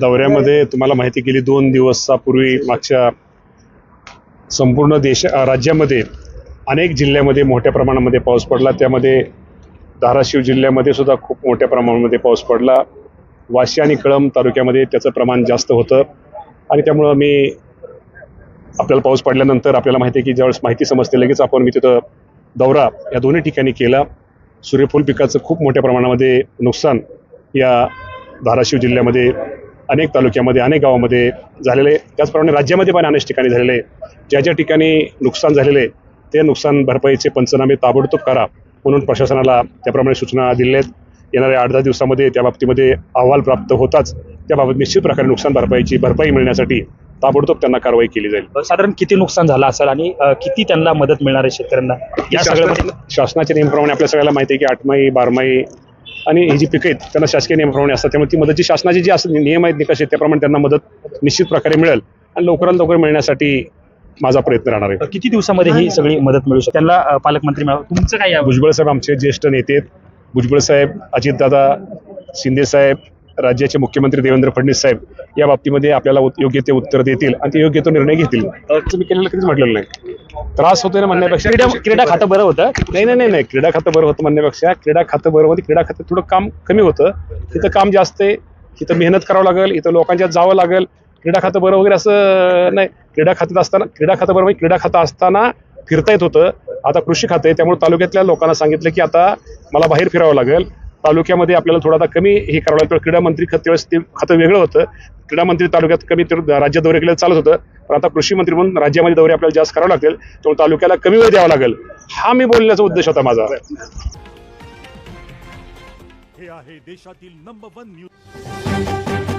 दौऱ्यामध्ये तुम्हाला माहिती केली दोन दिवसापूर्वी मागच्या संपूर्ण देश राज्यामध्ये अनेक जिल्ह्यामध्ये मोठ्या प्रमाणामध्ये पाऊस पडला. त्यामध्ये धाराशिव जिल्ह्यामध्ये सुद्धा खूप मोठ्या प्रमाणामध्ये पाऊस पडला. वाशी आणि कळंब तालुक्यामध्ये त्याचं प्रमाण जास्त होतं. आणि त्यामुळं मी आपल्याला पाऊस पडल्यानंतर आपल्याला माहिती आहे की ज्यावेळेस माहिती समजते लगेच आपण मी तिथं दौरा या दोन्ही ठिकाणी केला. सूर्यफूल पिकाचं खूप मोठ्या प्रमाणामध्ये नुकसान या धाराशिव जिल्ह्यामध्ये अनेक तालुक्यामध्ये अनेक गावामध्ये झालेलं त्याचप्रमाणे राज्यामध्ये पण अनेक ठिकाणी झालेलं ज्या ज्या ठिकाणी नुकसान झालेलं आहे ते नुकसान भरपाईचे पंचनामे ताबडतोब करा म्हणून प्रशासनाला त्याप्रमाणे सूचना दिल्या आहेत येणाऱ्या आठ दहा दिवसामध्ये त्या बाबतीमध्ये अहवाल प्राप्त होताच त्याबाबत निश्चित प्रकारे नुकसान भरपाईची भरपाई मिळण्यासाठी ताबडतोब त्यांना कारवाई केली जाईल. साधारण किती नुकसान झालं असेल आणि किती त्यांना मदत मिळणार आहे शेतकऱ्यांना? या सगळ्या शासना- शासनाच्या नियमाप्रमाणे आपल्या सगळ्याला माहिती आहे की आठमाही बारमाही आणि ही जी पिकं आहेत त्यांना शासकीय नियमाप्रमाणे असतात. त्यामुळे ती मदत जी शासनाचे जे असं नियम आहेत निकष आहेत त्याप्रमाणे त्यांना मदत निश्चित प्रकारे मिळेल आणि लवकरात लवकर मिळण्यासाठी माझा प्रयत्न राहणार आहे. किती दिवसामध्ये ही सगळी मदत मिळू शकते? त्यांना पालकमंत्री मिळावं तुमचं काय? भुजबळ साहेब आमचे ज्येष्ठ नेते आहेत. भुजबळ साहेब अजितदादा शिंदे साहेब राज्याचे मुख्यमंत्री देवेंद्र फडणवीस साहेब या बाबतीमध्ये आपल्याला योग्य ते उत्तर देतील आणि ते योग्य तो निर्णय घेतील. मी केलेलं कधीच म्हटलेलं नाही. त्रास होतोय ना म्हणण्यापेक्षा क्रीडा क्रीडा खातं बरं होतं? नाही नाही नाही नाही. क्रीडा खातं बरं होतं म्हणण्यापेक्षा क्रीडा खातं बरं होतं. क्रीडा खातं थोडं काम कमी होतं. तिथं काम जास्त आहे. तिथं मेहनत करावं लागेल. इथं लोकांच्यात जावं लागेल. क्रीडा खातं बरं वगैरे असं नाही. क्रीडा खात्यात असताना क्रीडा खातं बरं म्हणजे क्रीडा खातं असताना फिरता येत होतं. आता कृषी खातं आहे. त्यामुळे तालुक्यातल्या लोकांना सांगितलं की आता मला बाहेर फिरावं लागेल. तालुक्यामध्ये आपल्याला थोडासा कमी हे करावं लागतं. क्रीडा मंत्री खत त्यावेळेस ते खातं वेगळं होतं. क्रीडा मंत्री तालुक्यात कमी तर राज्य दौरे केले चालत होतं. पण आता कृषी मंत्री म्हणून राज्यामध्ये दौरे आपल्याला जास्त करावे लागतील. त्यामुळे तालुक्याला कमी वेळ द्यावा लागेल. हा मी बोलण्याचा उद्देश होता माझा. हे आहे देशातील नंबर वन न्यूज